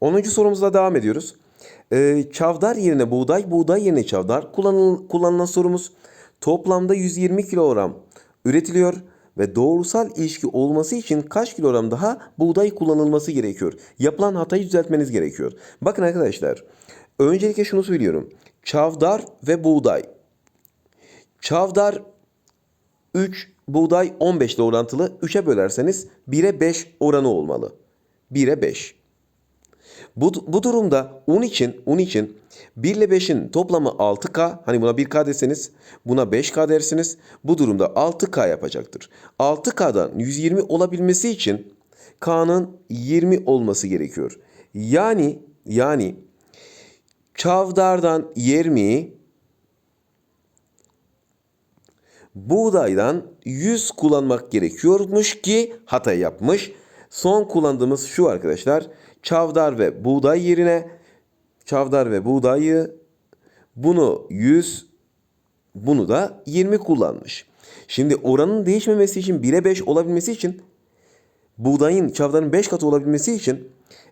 10. sorumuzla devam ediyoruz. Ee, çavdar yerine buğday, buğday yerine çavdar kullanılan, kullanılan sorumuz. Toplamda 120 kilogram üretiliyor ve doğrusal ilişki olması için kaç kilogram daha buğday kullanılması gerekiyor? Yapılan hatayı düzeltmeniz gerekiyor. Bakın arkadaşlar, öncelikle şunu söylüyorum. Çavdar ve buğday. Çavdar 3, buğday 15 ile orantılı. 3'e bölerseniz 1'e 5 oranı olmalı. 1'e 5. Bu, bu durumda un için un için 1 ile 5'in toplamı 6K. Hani buna 1K deseniz buna 5K dersiniz. Bu durumda 6K yapacaktır. 6K'dan 120 olabilmesi için K'nın 20 olması gerekiyor. Yani yani çavdardan 20 buğdaydan 100 kullanmak gerekiyormuş ki hata yapmış. Son kullandığımız şu arkadaşlar. Çavdar ve buğday yerine çavdar ve buğdayı bunu 100 bunu da 20 kullanmış. Şimdi oranın değişmemesi için 1'e 5 olabilmesi için buğdayın çavdarın 5 katı olabilmesi için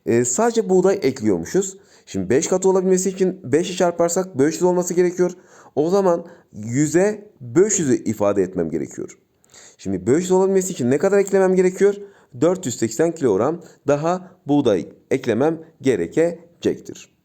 e, sadece buğday ekliyormuşuz. Şimdi 5 katı olabilmesi için 5'i çarparsak 500 olması gerekiyor. O zaman 100'e 500'ü ifade etmem gerekiyor. Şimdi 500 olabilmesi için ne kadar eklemem gerekiyor? 480 kilogram daha buğday eklemem gerekecektir.